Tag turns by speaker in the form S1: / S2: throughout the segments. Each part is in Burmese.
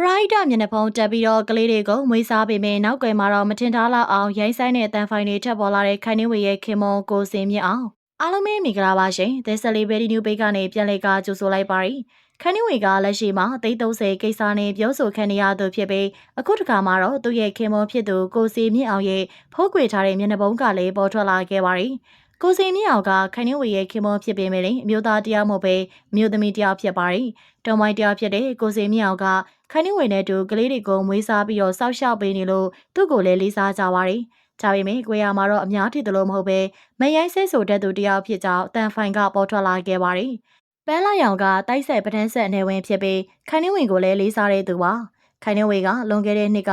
S1: ပရိုက်တာမျက်နှာဖုံးတက်ပြီးတော့ကလေးတွေကိုမွေးစားပေမဲ့နောက်ကွယ်မှာတော့မထင်ထားလောက်အောင်ရိုင်းဆိုင်တဲ့အတန်ဖိုင်တွေထပ်ပေါ်လာတဲ့ခိုင်နှင်းဝေရဲ့ခင်မွန်ကိုစင်မြင့်အောင်အားလုံးပဲမင်္ဂလာပါရှင်။ The Celebrity New Page ကနေပြန်လည်ကကြိုဆိုလိုက်ပါရီ။ခိုင်နှင်းဝေကလက်ရှိမှာအသိ30ကိစ္စနဲ့ပြောဆိုခံနေရသူဖြစ်ပြီးအခုတခါမှာတော့သူ့ရဲ့ခင်မွန်ဖြစ်သူကိုစီမြင့်အောင်ရဲ့ဖိုးကွေထားတဲ့မျက်နှာဖုံးကလည်းပေါ်ထွက်လာခဲ့ပါရီ။ ကိုစင်မြင့်အောင်ကခိုင်နှင်းဝေရဲ့ခင်မွန်ဖြစ်ပေမဲ့လည်းအမျိုးသားတရားမဟုတ်ပဲအမျိုးသမီးတရားဖြစ်ပါရီ။တုံမိုင်းတရားဖြစ်တဲ့ကိုစင်မြင့်အောင်ကခိုင်နှင်းဝေနဲ့တူကလေးတွေကိုမွေးစားပြီးတော့စောက်ရှောက်ပေးနေလို့သူ့ကိုလည်းလေးစားကြပါရီ။ဒါပေမဲ့ကိုရမှာတော့အများထည်သလိုမဟုတ်ပဲမရိုင်းဆဲဆိုတဲ့သူတယောက်ဖြစ်ကြောင်းတန်ဖိုင်ကပေါ်ထွက်လာခဲ့ပါရီ။ပန်းလာရောင်ကတိုက်ဆက်ပဒန်းဆက်နေဝင်ဖြစ်ပြီးခိုင်နှင်းဝေကိုလည်းလေးစားတဲ့သူပါ။ခိုင်နှင်းဝေကလွန်ခဲ့တဲ့နှစ်က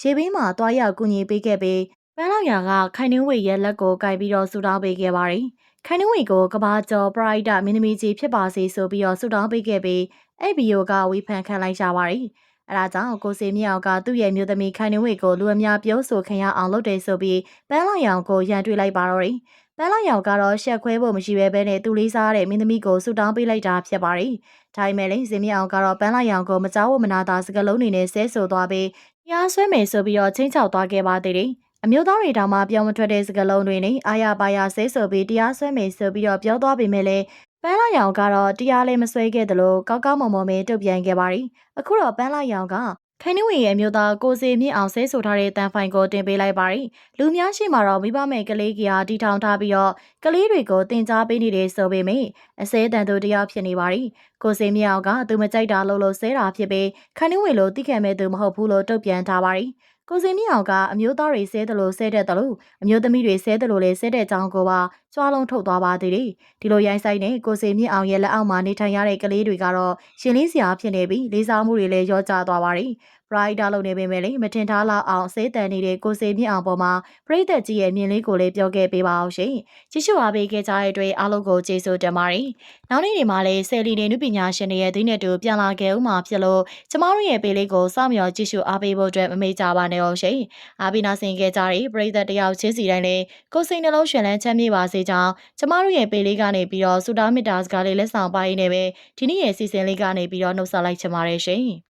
S1: ရေဘေးမှာတွားရောက်ကူညီပေးခဲ့ပြီး ပန်းလာရောင်ကခိုင်နှင်းဝေရဲ့လက်ကိုကိုက်ပြီးတော့ဆူတောင်းပေးခဲ့ပါရီ။ခိုင်နှင်းဝေကိုကဘာကျော်ပရိုက်တာမင်းသမီးကြီးဖြစ်ပါစေဆိုပြီးတော့ဆူတောင်းပေးခဲ့ပြီးအဲ့ဗီယိုကဝေဖန်ခံလိုက်ကြပါရီ။အဲဒါကြောင့်ကိုစီမြောက်ကသူ့ရဲ့မျိုးသမီးခိုင်နှဝေကိုလူအများပြောဆိုခင်ရအောင်လုပ်တယ်ဆိုပြီးပန်းလိုက်ရောင်ကိုရန်တွေ့လိုက်ပါတော့တယ်။ပန်းလိုက်ရောင်ကတော့ရှက်ခွဲဖို့မရှိပဲပဲနဲ့သူလေးစားတဲ့မင်းသမီးကိုဆူတောင်းပေးလိုက်တာဖြစ်ပါတယ်။ဒါပေမဲ့လည်းဇင်မြောက်ကတော့ပန်းလိုက်ရောင်ကိုမကြောက်ဝမနာတာစကလုံးနေနဲ့ဆဲဆိုသွားပြီးရားဆွဲမယ်ဆိုပြီးတော့ချင်းချောက်သွားခဲ့ပါသေးတယ်။ အမျိုးသားတွေတောင်မှပြောင်းမထွက်တဲ့စကလုံးတွေနဲ့အာရပါရဆဲဆိုပြီးတရားဆွဲမယ်ဆိုပြီးတော့ပြောသွားပေမဲ့လည်းပန်းလာရောင်ကတော့တရားလည်းမဆွဲခဲ့သလိုကောက်ကောက်မုံမုံပဲတုတ်ပြန်ခဲ့ပါရီအခုတော့ပန်းလာရောင်ကခိုင်နှဝေရဲ့မျိုးသားကိုစီမြင့်အောင်ဆဲဆိုထားတဲ့တန်ဖိုင်ကိုတင်ပေးလိုက်ပါရီလူများရှိမှတော့မိဘမဲ့ကလေးကြီးဟာတီထောင်ထားပြီးတော့ကလေးတွေကိုတင် जा ပေးနေတယ်ဆိုပေမဲ့အစဲတန်သူတယောက်ဖြစ်နေပါရီကိုစီမြင့်အောင်ကသူမကြိုက်တာလို့လို့ဆဲတာဖြစ်ပြီးခိုင်နှဝေလိုတိခံမဲ့သူမဟုတ်ဘူးလို့တုတ်ပြန်ထားပါရီ ကိုစင်မြင့်အောင်ကအမျိုးသားတွေဆဲတယ်လို့ဆဲတတ်တယ်လို့အမျိုးသမီးတွေဆဲတယ်လို့လည်းဆဲတဲ့အကြောင်းကိုပါကြွားလုံးထုတ်သွားပါသေးတယ်ဒီလိုရိုင်းဆိုင်နဲ့ကိုစင်မြင့်အောင်ရဲ့လက်အောက်မှာနေထိုင်ရတဲ့ကလေးတွေကတော့ရှင်လေးစရာဖြစ်နေပြီးလေးစားမှုတွေလည်းရောကျသွားပါတယ်ပရိုက်တာလုပ်နေပေမဲ့လည်းမတင်ထားလောက်အောင်စေးတန်နေတဲ့ကိုစေမြင့်အောင်ပေါ်မှာပရိသတ်ကြီးရဲ့မြင်လေးကိုလည်းပြောခဲ့ပေးပါအောင်ရှင်။ကြည့်ရှုအားပေးခဲ့ကြတဲ့အတွက်အားလုံးကိုကျေးဇူးတင်ပါတယ်။နောက်နေ့ဒီမှာလည်းဆယ်လီနေနုပညာရှင်တွေရဲ့ဒိနဲ့တူပြန်လာခဲ့ဦးမှာဖြစ်လို့ကျမတို့ရဲ့ပေးလေးကိုစောင့်မျှော်ကြည့်ရှုအားပေးဖို့အတွက်မမေ့ကြပါနဲ့အောင်ရှင်။အားပေးနာဆင်ခဲ့ကြတဲ့ပရိသတ်တယောက်ချင်းစီတိုင်းလည်းကိုစိတ်နှလုံးရှင်လန်းချမ်းမြေ့ပါစေကြောင်းကျမတို့ရဲ့ပေးလေးကနေပြီးတော့စူတာမီတာစကားလေးလက်ဆောင်ပါရင်းနဲ့ပဲဒီနေ့ရဲ့စီစဉ်လေးကနေပြီးတော့နှုတ်ဆက်လိုက်ချင်ပါတယ်ရှင်။